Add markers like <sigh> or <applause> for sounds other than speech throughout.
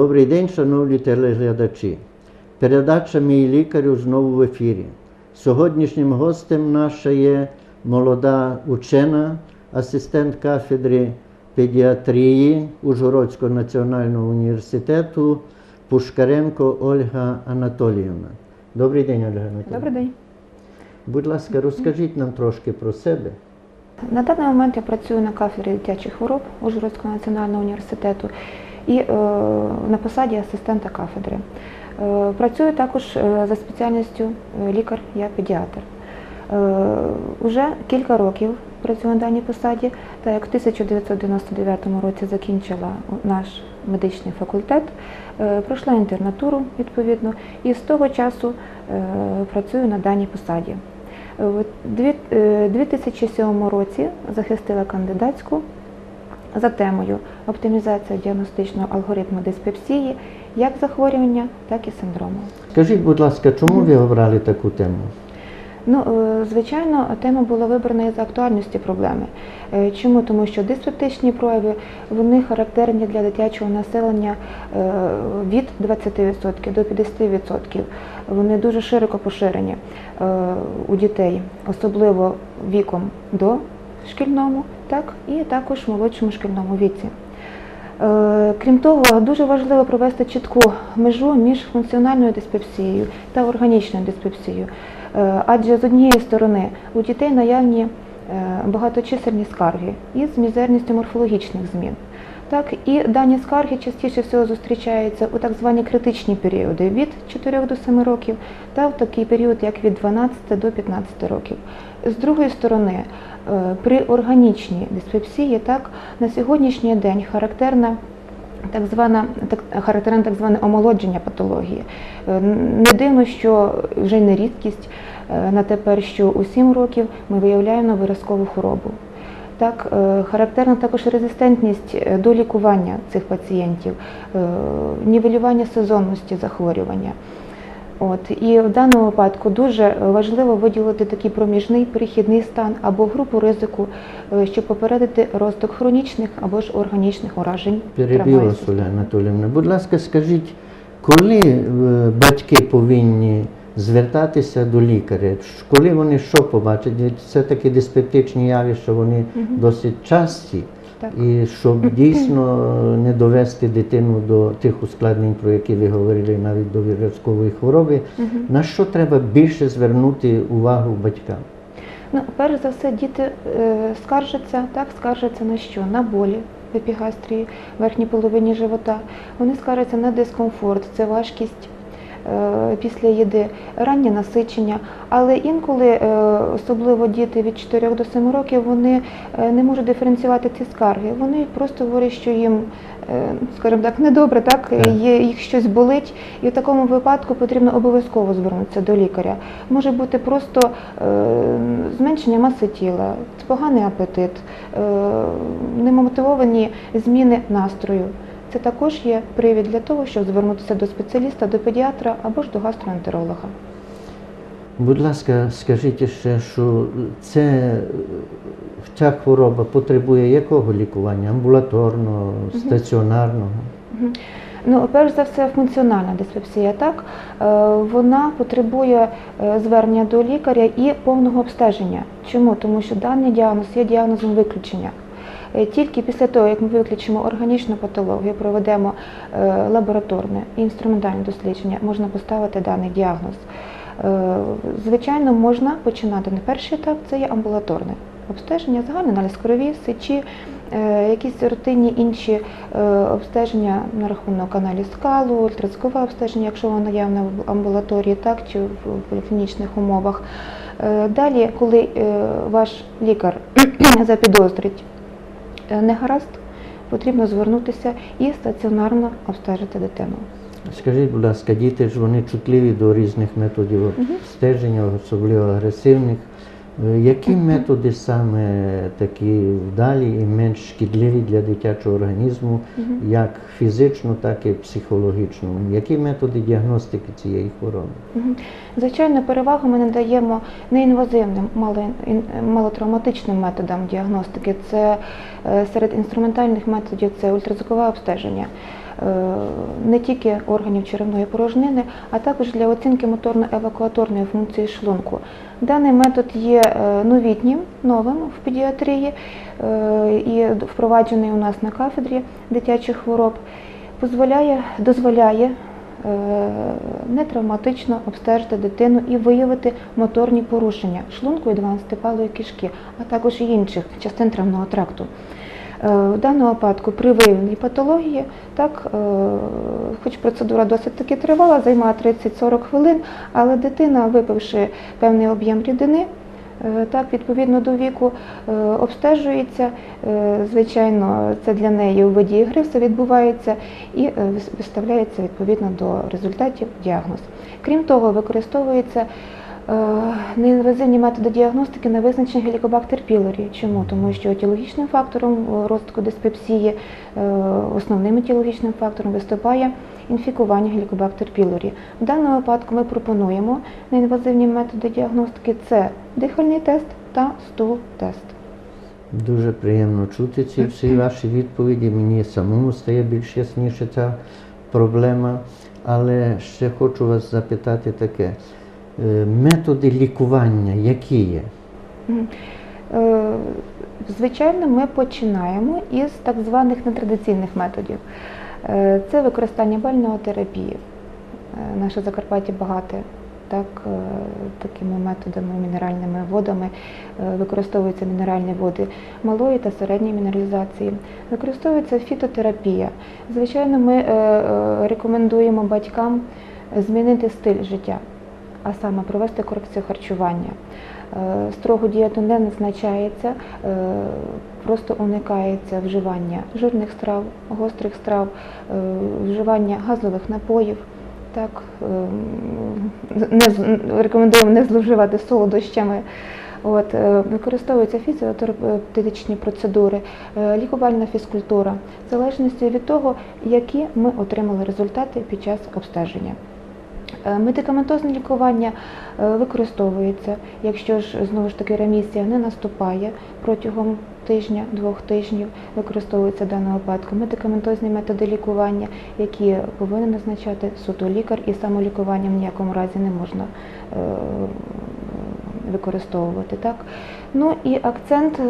Добрий день, шановні телеглядачі. Передача Мій лікарю знову в ефірі. Сьогоднішнім гостем наша є молода учена, асистент кафедри педіатрії Ужгородського національного університету Пушкаренко Ольга Анатоліївна. Добрий день, Ольга Анатоліївна. Добрий день. Будь ласка, розкажіть нам трошки про себе. На даний момент я працюю на кафедрі дитячих хвороб Ужгородського національного університету і е, на посаді асистента кафедри. Е, працюю також е, за спеціальністю лікар, я педіатр. Уже кілька років працюю на даній посаді, так як в 1999 році закінчила наш медичний факультет, пройшла інтернатуру відповідно, і з того часу працюю на даній посаді. Е, 2007 році захистила кандидатську за темою оптимізація діагностичного алгоритму диспепсії як захворювання, так і синдрому. Скажіть, будь ласка, чому ви обрали таку тему? Ну, е, звичайно, тема була вибрана із актуальності проблеми. Е, Чому? Тому що диспептичні прояви вони характерні для дитячого населення е, від 20% до 50%. Вони дуже широко поширені у дітей, особливо віком до шкільному, так і також молодшому шкільному віці. Е, Крім того, дуже важливо провести чітку межу між функціональною диспепсією та органічною диспепсією. Е, Адже з однієї сторони у дітей наявні е, багаточисельні скарги із мізерністю морфологічних змін. Так, і дані скарги частіше всього зустрічаються у так звані критичні періоди від 4 до 7 років та в такий період, як від 12 до 15 років. З другої сторони, е, при органічній диспепсії, так, на сьогоднішній день характерна так звана так характерне так зване омолодження патології. Е, Не дивно, що вже не рідкість е, на тепер, що у 7 років ми виявляємо виразкову хворобу. Так, е, характерна також резистентність е, до лікування цих пацієнтів, е, нівелювання сезонності захворювання. От і в даному випадку дуже важливо виділити такий проміжний перехідний стан або групу ризику, щоб попередити розвиток хронічних або ж органічних уражень. Переб'ю травмової вас, Оля Анатоліївна. Будь ласка, скажіть, коли батьки повинні звертатися до лікаря? Коли вони що побачать? Це такі диспептичні явища, вони досить часті. Так. І щоб <clears throat> дійсно не довести дитину до тих ускладнень, про які ви говорили, навіть до виразкової хвороби, на що треба більше звернути увагу батькам? Ну, перш за все, діти е, скаржаться, так, скаржаться на що? На болі в епігастрії, в верхній половині живота. Вони скаржаться на дискомфорт, це важкість після їди, раннє насичення. Але інколи, е, особливо діти від 4 до 7 років, вони е, не можуть диференціювати ці скарги. Вони просто говорять, що їм, е, скажімо так, недобре, так, їх щось болить, і в такому випадку потрібно обов'язково звернутися до лікаря. Може бути просто е, зменшення маси тіла, поганий апетит, е, немотивовані зміни настрою. Це також є привід для того, щоб звернутися до спеціаліста, до педіатра або ж до гастроентеролога. Будь ласка, скажіть ще, що це ця хвороба потребує якого лікування? Амбулаторного, стаціонарного? Ну, перш за все, функціональна диспепсія, так Е, вона потребує е, звернення до лікаря і повного обстеження. Чому? Тому що даний діагноз є діагнозом виключення. Е, Тільки після того, як ми виключимо органічну патологію, проведемо е, лабораторне і інструментальне дослідження, можна поставити даний діагноз. Е, Звичайно, можна починати на перший етап, це є амбулаторне обстеження, загальний аналіз крові, сечі, якісь рутинні інші обстеження на рахунок аналіз скалу, ультразвукове обстеження, якщо воно наявне в амбулаторії, так чи в поліклінічних умовах. Далі, коли ваш лікар <clears throat> запідозрить негаразд, потрібно звернутися і стаціонарно обстежити дитину. Скажіть, будь ласка, діти ж вони чутливі до різних методів обстеження, особливо агресивних. Е, Які методи саме такі вдалі і менш шкідливі для дитячого організму, як фізично, так і психологічно? Які методи діагностики цієї хвороби? Звичайно, перевагу ми надаємо неінвазивним, мало- ін- малотравматичним методам діагностики. Це е, серед інструментальних методів це ультразвукове обстеження. Е, не тільки органів черевної порожнини, а також для оцінки моторно-евакуаторної функції шлунку. Даний метод є е, новітнім, новим в педіатрії е, і впроваджений у нас на кафедрі дитячих хвороб, дозволяє, дозволяє нетравматично обстежити дитину і виявити моторні порушення шлунку і 12-палої кишки, а також інших частин травного тракту. Е, В даному випадку при виявленні патології, так, е, хоч процедура досить таки тривала, займає 30-40 хвилин, але дитина, випивши певний об'єм рідини, е, так, відповідно до віку, обстежується. Звичайно, це для неї у виді ігри все відбувається і виставляється відповідно до результатів діагноз. Крім того, використовується неінвазивні методи діагностики на визначення гелікобактер пілорі. Чому? Тому що етіологічним фактором е, розвитку диспепсії, е, основним етіологічним фактором виступає інфікування гелікобактер пілорі. В даному випадку ми пропонуємо неінвазивні методи діагностики це дихальний тест та стул-тест. Дуже приємно чути ці всі <clears throat> ваші відповіді. Мені самому стає більш ясніше ця проблема. Але ще хочу вас запитати таке: Е, методи лікування, які є? Е, Звичайно, ми починаємо із так званих нетрадиційних методів. Е, Це використання бальнеотерапії. Е, Наше Закарпаття багате так, е, такими методами, мінеральними водами. Е, Використовуються мінеральні води малої та середньої мінералізації. Використовується фітотерапія. Звичайно, ми е, е, рекомендуємо батькам змінити стиль життя, а саме провести корекцію харчування. Е, Строгу дієту не назначається, е, просто уникається вживання жирних страв, гострих страв, е, вживання газових напоїв. Так, е, не, рекомендуємо не зловживати солодощами. От, використовуються фізіотерапевтичні процедури, лікувальна фізкультура, в залежності від того, які ми отримали результати під час обстеження. Е, Медикаментозне лікування е, використовується, якщо ж знову ж таки ремісія не наступає протягом тижня, двох тижнів, використовується в даному випадку медикаментозні методи лікування, які повинен назначати суто лікар, і самолікуванням в ніякому разі не можна е, використовувати. Так? Ну і акцент,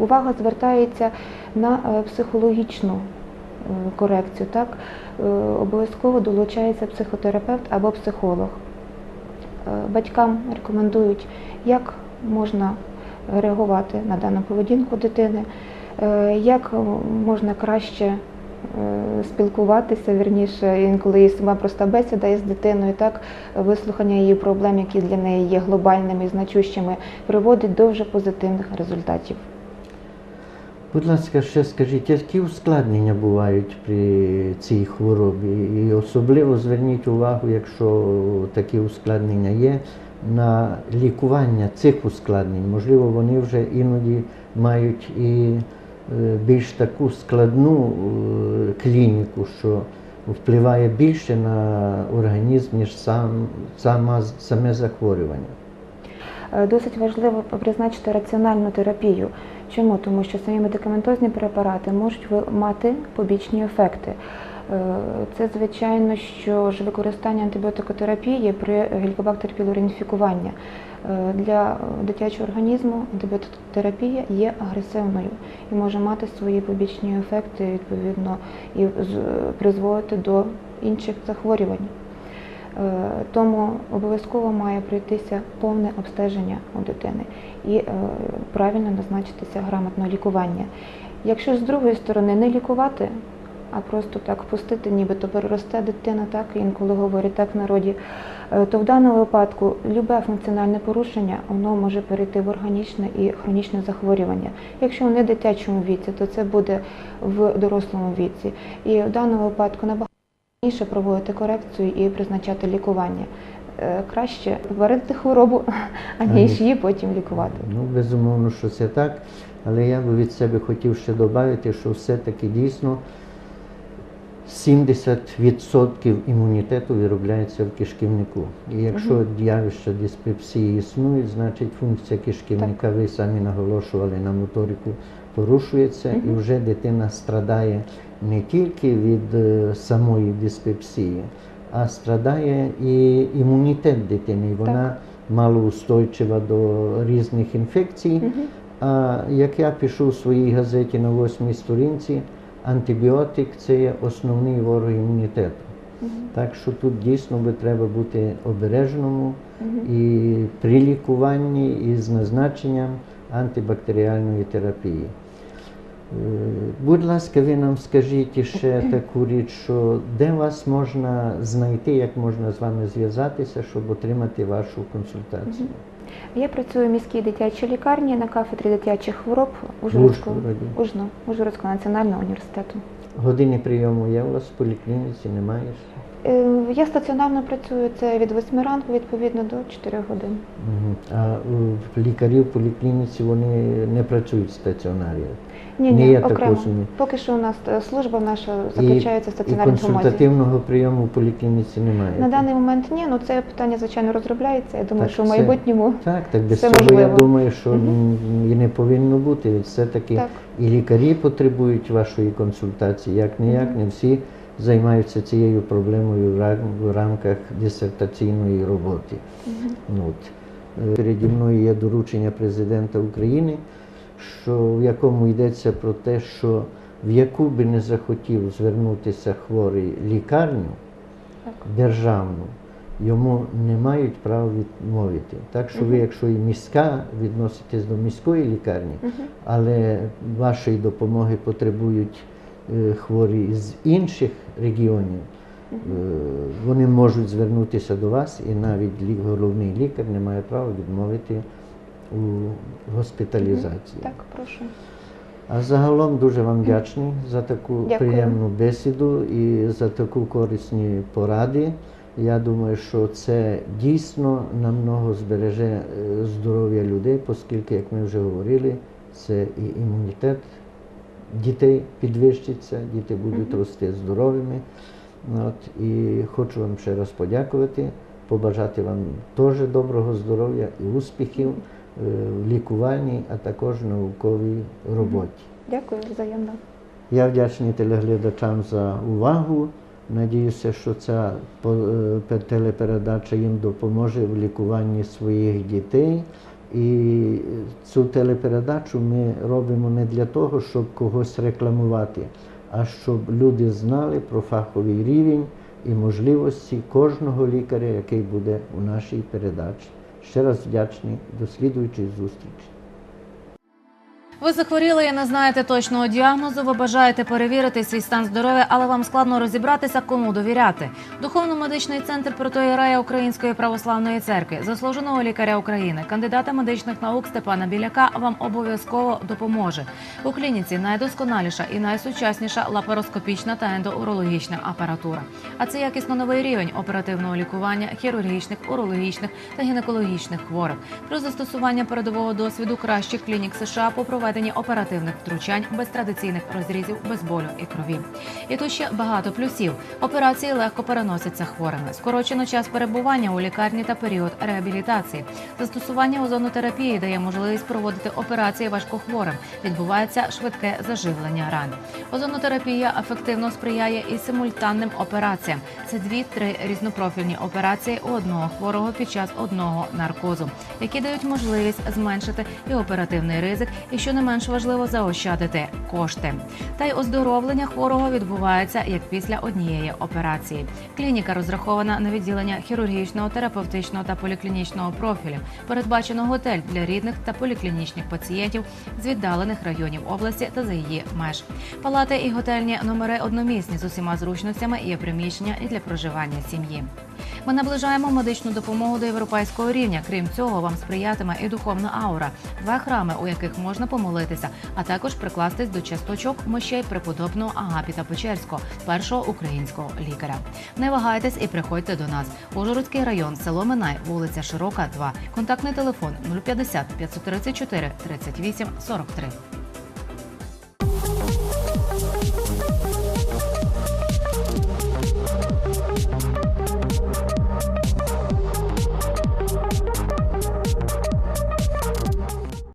увага звертається на психологічну корекцію. Так? Е, Обов'язково долучається психотерапевт або психолог. Е, Батькам рекомендують, як можна реагувати на дану поведінку дитини, е, як можна краще спілкуватися, вірніше, інколи є сама проста бесіда із дитиною, так вислухання її проблем, які для неї є глобальними і значущими, приводить до вже позитивних результатів. Будь ласка, ще скажіть, які ускладнення бувають при цій хворобі? І особливо зверніть увагу, якщо такі ускладнення є, на лікування цих ускладнень. Можливо, вони вже іноді мають і е, більш таку складну е, клініку, що впливає більше на організм, ніж сам, сама, саме захворювання. Е, Досить важливо призначити раціональну терапію. Чому? Тому що самі медикаментозні препарати можуть мати побічні ефекти. Е, Це звичайно, що ж використання антибіотикотерапії при гелікобактер пілорінфікування. Е, Для дитячого організму антибіотикотерапія є агресивною і може мати свої побічні ефекти, відповідно, і призводити до інших захворювань. Е, Тому обов'язково має пройтися повне обстеження у дитини і е, правильно назначитися грамотне лікування. Якщо з другої сторони не лікувати, а просто так пустити, нібито переросте дитина, так інколи говорять так в народі, е, то в даному випадку любе функціональне порушення воно може перейти в органічне і хронічне захворювання. Якщо не в дитячому віці, то це буде в дорослому віці. І в даному випадку набагато Раніше проводити корекцію і призначати лікування. Е, Краще варити хворобу, <laughs> аніж її потім лікувати. Ну, безумовно, що це так, але я би від себе хотів ще додати, що все-таки дійсно 70% імунітету виробляється в кишківнику. І якщо явище диспепсії існує, значить функція кишківника, ви самі наголошували на моторику порушується, і вже дитина страдає не тільки від е, самої диспепсії, а страдає і імунітет дитини. Вона малоустойчива до різних інфекцій. Мгм. А як я пишу в своїй газеті на восьмій сторінці, антибіотик це є основний ворог імунітету. Так що тут дійсно би треба бути обережному Мгм. і при лікуванні і з назначенням антибактеріальної терапії. Будь ласка, ви нам скажіть ще таку річ, що де вас можна знайти, як можна з вами зв'язатися, щоб отримати вашу консультацію? Я працюю в міській дитячій лікарні на кафедрі дитячих хвороб Ужгородського, Ужгородського національного університету. Години прийому є у вас в поліклініці, немає? Е, Я стаціонарно працюю це від 8 ранку, відповідно до 4 годин. А лікарі в поліклініці вони не працюють в стаціонарі. Ні, ні, є окремо. Поки що у нас е, служба наша заключається в і стаціонарній допомозі. консультативного прийому в поліклініці немає. На даний момент ні, ну це питання звичайно розробляється. Я думаю, Так, що в це- майбутньому Так, так без цього я думаю, що м, і не повинно бути. Все-таки так. і лікарі потребують вашої консультації. Як ніяк, Мгм. не всі займаються цією проблемою в рамках дисертаційної роботи. От. Переді мною є доручення президента України, що в якому йдеться про те, що в яку би не захотів звернутися хворий лікарню державну, йому не мають права відмовити. Так що ви, якщо і міська, відноситесь до міської лікарні, але вашої допомоги потребують хворі з інших регіонів, е, вони можуть звернутися до вас, і навіть головний лікар не має права відмовити у госпіталізації. Так, прошу. А загалом дуже вам вдячний за таку Дякую. приємну бесіду і за таку корисні поради. Я думаю, що це дійсно намного збереже е, здоров'я людей, оскільки, як ми вже говорили, це і імунітет дітей підвищиться, діти будуть рости здоровими. От, і хочу вам ще раз подякувати, побажати вам теж доброго здоров'я і успіхів е, в лікуванні, а також в науковій роботі. Дякую взаємно. Я вдячний телеглядачам за увагу. Надіюся, що ця е, пе- телепередача їм допоможе в лікуванні своїх дітей. І цю телепередачу ми робимо не для того, щоб когось рекламувати, а щоб люди знали про фаховий рівень і можливості кожного лікаря, який буде у нашій передачі. Ще раз вдячний. До слідуючої зустрічі. Ви захворіли і не знаєте точного діагнозу. Ви бажаєте перевірити свій стан здоров'я, але вам складно розібратися, кому довіряти. Духовно-медичний центр протоєрея Української православної церкви, заслуженого лікаря України, кандидата медичних наук Степана Біляка вам обов'язково допоможе. У клініці найдосконаліша і найсучасніша лапароскопічна та ендоурологічна апаратура. А це якісно новий рівень оперативного лікування хірургічних, урологічних та гінекологічних хворих. Про застосування передового досвіду кращих клінік США по проведенні оперативних втручань без традиційних розрізів, без болю і крові. І тут ще багато плюсів. Операції легко переносяться хворими. Скорочено час перебування у лікарні та період реабілітації. Застосування озонотерапії дає можливість проводити операції важкохворим. Відбувається швидке заживлення ран. Озонотерапія ефективно сприяє і симультанним операціям. Це дві-три різнопрофільні операції у одного хворого під час одного наркозу, які дають можливість зменшити і оперативний ризик, і що не менш важливо заощадити кошти. Та й оздоровлення хворого відбувається як після однієї операції. Клініка розрахована на відділення хірургічного, терапевтичного та поліклінічного профілю. Передбачено готель для рідних та поліклінічних пацієнтів з віддалених районів області та за її меж. Палати і готельні номери одномісні з усіма зручностями є приміщення і для проживання сім'ї. Ми наближаємо медичну допомогу до європейського рівня. Крім цього, вам сприятиме і духовна аура, два храми, у яких можна помолитися, а також прикластись до часточок мощей преподобного Агапіта Печерського, першого українського лікаря. Не вагайтесь і приходьте до нас. Ужгородський район, село Минай, вулиця Широка, 2. Контактний телефон 050 534 38 43.